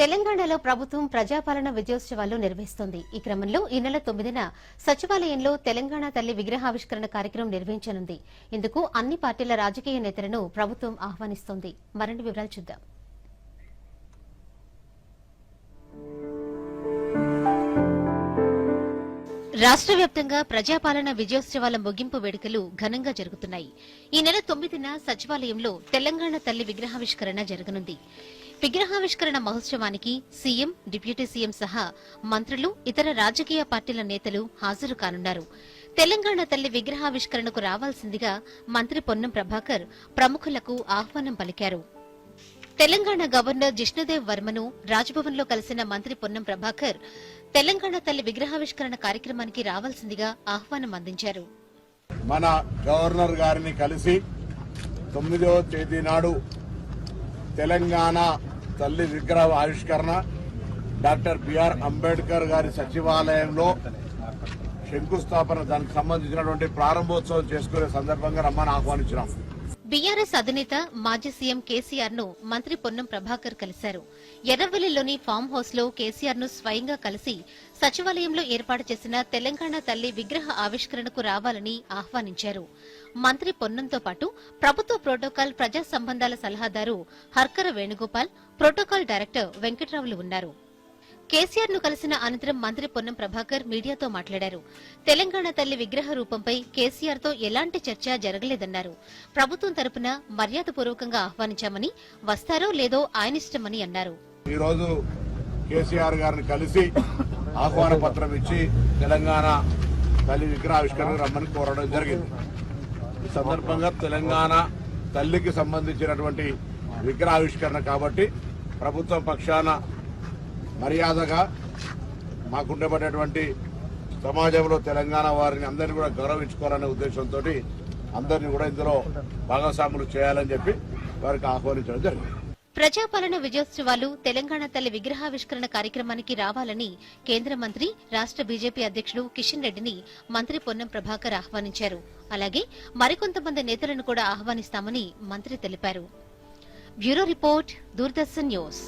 తెలంగాణలో ప్రభుత్వం ప్రజాపాలన విజయోత్సవాలు నిర్వహిస్తోంది. ఈ క్రమంలో ఈ నెల తొమ్మిదిన సచివాలయంలో తెలంగాణ తల్లి విగ్రహావిష్కరణ కార్యక్రమం నిర్వహించనుంది. ఇందుకు అన్ని పార్టీల రాజకీయ నేతలను ప్రభుత్వం ఆహ్వానిస్తోంది. మరిన్ని వివరాలు చూద్దాం. రాష్ట్ర వ్యాప్తంగా ప్రజాపాలన విజయోత్సవాల ముగింపు వేడుకలు ఘనంగా జరుగుతున్నాయి. ఈ నెల తొమ్మిదిన సచివాలయంలో తెలంగాణ తల్లి విగ్రహావిష్కరణ జరగనుంది. విగ్రహావిష్కరణ మహోత్సవానికి సీఎం డిప్యూటీ సీఎం సహా మంత్రులు ఇతర రాజకీయ పార్టీల నేతలు హాజరు కానున్నారు. తెలంగాణ తల్లి విగ్రహావిష్కరణకు రావాల్సిందిగా మంత్రి పొన్నం ప్రభాకర్ ప్రముఖులకు ఆహ్వానం పలికారు. తెలంగాణ గవర్నర్ జిష్ణుదేవ్ వర్మను రాజ్భవన్లో కలిసిన మంత్రి పొన్నం ప్రభాకర్ తెలంగాణ తల్లి విగ్రహావిష్కరణ కార్యక్రమానికి రావాల్సిందిగా ఆహ్వానం అందించారు. మన గవర్నర్ గారిని కలిసి తొమ్మిదవ తేదీ నాడు తెలంగాణ తల్లి విగ్రహ ఆవిష్కరణ డాక్టర్ బిఆర్ అంబేద్కర్ గారి సచివాలయంలో శంకుస్థాపన దానికి సంబంధించినటువంటి ప్రారంభోత్సవం చేసుకునే సందర్భంగా రమ్మని ఆహ్వానించినాం. బీఆర్ఎస్ అధినేత మాజీ సీఎం కేసీఆర్ను మంత్రి పొన్నం ప్రభాకర్ కలిశారు. ఎర్రవెల్లిలోని ఫామ్ హౌస్లో కేసీఆర్ను స్వయంగా కలిసి సచివాలయంలో ఏర్పాటు చేసిన తెలంగాణ తల్లి విగ్రహ ఆవిష్కరణకు రావాలని ఆహ్వానించారు. మంత్రి పొన్నంతో పాటు ప్రభుత్వ ప్రోటోకాల్ ప్రజా సంబంధాల సలహాదారు హర్కర వేణుగోపాల్ ప్రోటోకాల్ డైరెక్టర్ వెంకట్రావులు ఉన్నారు. కేసీఆర్ను కలిసిన అనంతరం మంత్రి పొన్నం ప్రభాకర్ మీడియాతో మాట్లాడారు. తెలంగాణ తల్లి విగ్రహ రూపంపై కేసీఆర్తో ఎలాంటి చర్చ జరగలేదన్నారు. ప్రభుత్వం తరపున మర్యాదపూర్వకంగా ఆహ్వానించామని వస్తారో లేదో ఆయనిష్టమని అన్నారు. ఈ రోజు కేసీఆర్ గారిని కలిసి ఆహ్వాన పత్రం ఇచ్చి తెలంగాణ తల్లి విగ్రహావిష్కరణ రమ్మని కోరడం జరిగింది. ఈ సందర్భంగా తెలంగాణ తల్లికి సంబంధించినటువంటి విగ్రహ ఆవిష్కరణ కాబట్టి ప్రభుత్వం పక్షాన మర్యాదగా మాకుండబడేటువంటి సమాజంలో తెలంగాణ వారిని అందరినీ కూడా గౌరవించుకోవాలనే ఉద్దేశంతో అందరినీ కూడా ఇందులో భాగస్వాములు చేయాలని చెప్పి వారికి ఆహ్వానించడం జరిగింది. ప్రజాపాలన విజయోత్సవాలు తెలంగాణ తల్లి విగ్రహావిష్కరణ కార్యక్రమానికి రావాలని కేంద్ర మంత్రి రాష్ట బీజేపీ అధ్యక్షుడు కిషన్ రెడ్డిని మంత్రి పొన్నం ప్రభాకర్ ఆహ్వానించారు. అలాగే మరికొంతమంది నేతలను కూడా ఆహ్వానిస్తామని మంత్రి తెలిపారు. Bureau report Doordarshan news.